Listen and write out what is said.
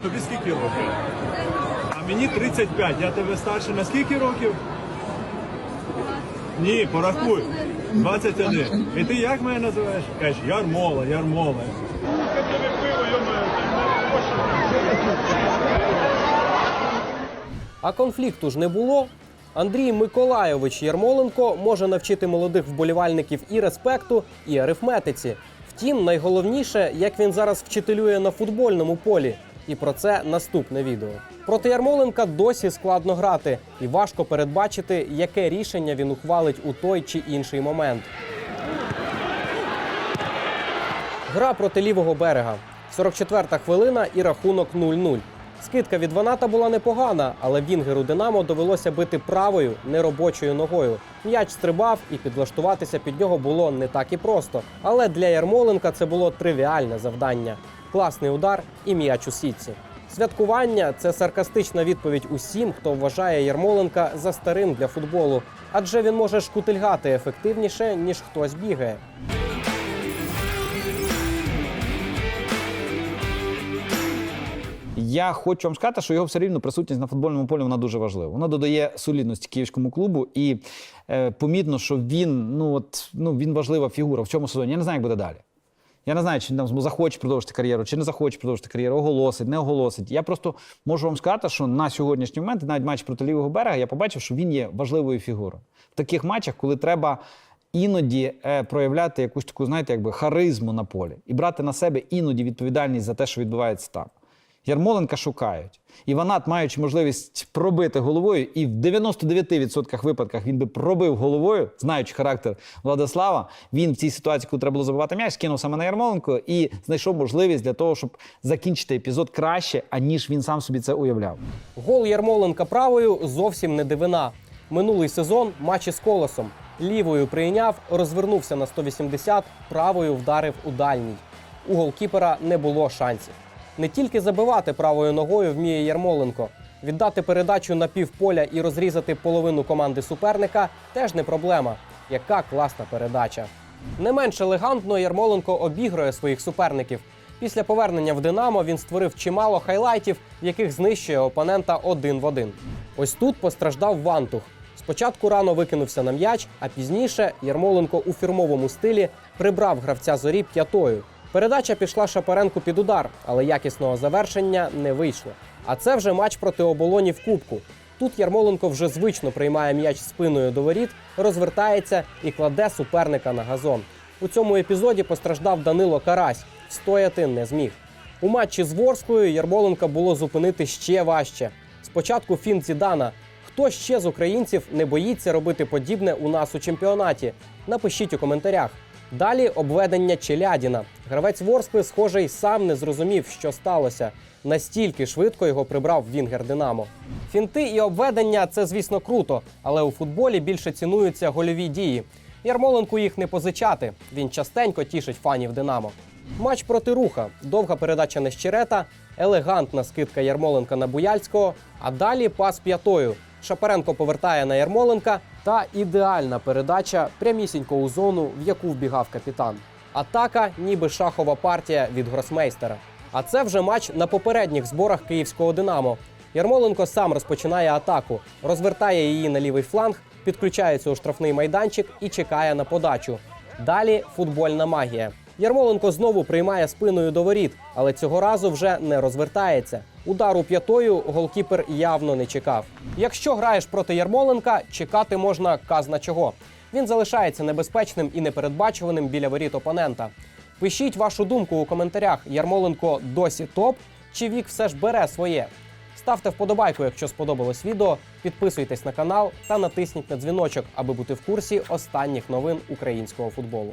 Тобі скільки років? А мені 35. Я тебе старше на скільки років? Ні, порахуй. 21. І ти як мене називаєш? Кажеш, Ярмола, Ярмола. А конфлікту ж не було. Андрій Миколайович Ярмоленко може навчити молодих вболівальників і респекту, і арифметиці. Втім, найголовніше, як він зараз вчителює на футбольному полі. І про це наступне відео. Проти Ярмоленка досі складно грати, і важко передбачити, яке рішення він ухвалить у той чи інший момент. Гра проти лівого берега. 44-та хвилина і рахунок 0-0. Скидка від Ваната була непогана, але Вінгеру Динамо довелося бити правою, неробочою ногою. М'яч стрибав і підлаштуватися під нього було не так і просто. Але для Ярмоленка це було тривіальне завдання. Класний удар і м'яч у сітці. Святкування це саркастична відповідь усім, хто вважає Ярмоленка за старим для футболу, адже він може шкутильгати ефективніше, ніж хтось бігає. Я хочу вам сказати, що його все рівно присутність на футбольному полі вона дуже важлива. Вона додає солідності київському клубу, і е, помітно, що він ну от ну він важлива фігура в цьому сезоні. Я не знаю, як буде далі. Я не знаю, чи там захоче продовжити кар'єру, чи не захоче продовжити кар'єру, оголосить, не оголосить. Я просто можу вам сказати, що на сьогоднішній момент, навіть матч проти лівого берега, я побачив, що він є важливою фігурою в таких матчах, коли треба. Іноді е, проявляти якусь таку, знаєте, якби харизму на полі і брати на себе іноді відповідальність за те, що відбувається там. Ярмоленка шукають. І Ванат, маючи можливість пробити головою, і в 99% випадках він би пробив головою, знаючи характер Владислава, він в цій ситуації, коли треба було забивати м'яч, скинув саме на Ярмоленко і знайшов можливість для того, щоб закінчити епізод краще, аніж він сам собі це уявляв. Гол Ярмоленка правою зовсім не дивина. Минулий сезон матч із колосом. Лівою прийняв, розвернувся на 180, правою вдарив у дальній. У голкіпера не було шансів. Не тільки забивати правою ногою вміє Ярмоленко. Віддати передачу на півполя і розрізати половину команди суперника теж не проблема. Яка класна передача. Не менш елегантно Ярмоленко обігрує своїх суперників. Після повернення в Динамо він створив чимало хайлайтів, в яких знищує опонента один в один. Ось тут постраждав Вантух. Спочатку рано викинувся на м'яч, а пізніше Ярмоленко у фірмовому стилі прибрав гравця зорі п'ятою. Передача пішла Шапаренку під удар, але якісного завершення не вийшло. А це вже матч проти оболоні в кубку. Тут Ярмоленко вже звично приймає м'яч спиною до воріт, розвертається і кладе суперника на газон. У цьому епізоді постраждав Данило Карась. Стояти не зміг. У матчі з Ворською Ярмоленка було зупинити ще важче. Спочатку фінт Зідана. Хто ще з українців не боїться робити подібне у нас у чемпіонаті? Напишіть у коментарях. Далі обведення Челядіна. Гравець Ворскли, схожий, сам не зрозумів, що сталося. Настільки швидко його прибрав Вінгер Динамо. Фінти і обведення це, звісно, круто, але у футболі більше цінуються гольові дії. Ярмоленку їх не позичати. Він частенько тішить фанів Динамо. Матч проти руха, довга передача Нещерета, елегантна скидка Ярмоленка на Буяльського, а далі пас п'ятою. Шапаренко повертає на Ярмоленка та ідеальна передача прямісінько у зону, в яку вбігав капітан. Атака, ніби шахова партія від гросмейстера. А це вже матч на попередніх зборах київського Динамо. Ярмоленко сам розпочинає атаку, розвертає її на лівий фланг, підключається у штрафний майданчик і чекає на подачу. Далі футбольна магія. Ярмоленко знову приймає спиною до воріт, але цього разу вже не розвертається. Удару п'ятою голкіпер явно не чекав. Якщо граєш проти Ярмоленка, чекати можна казна чого. Він залишається небезпечним і непередбачуваним біля воріт опонента. Пишіть вашу думку у коментарях: Ярмоленко досі топ чи вік все ж бере своє. Ставте вподобайку, якщо сподобалось відео, підписуйтесь на канал та натисніть на дзвіночок, аби бути в курсі останніх новин українського футболу.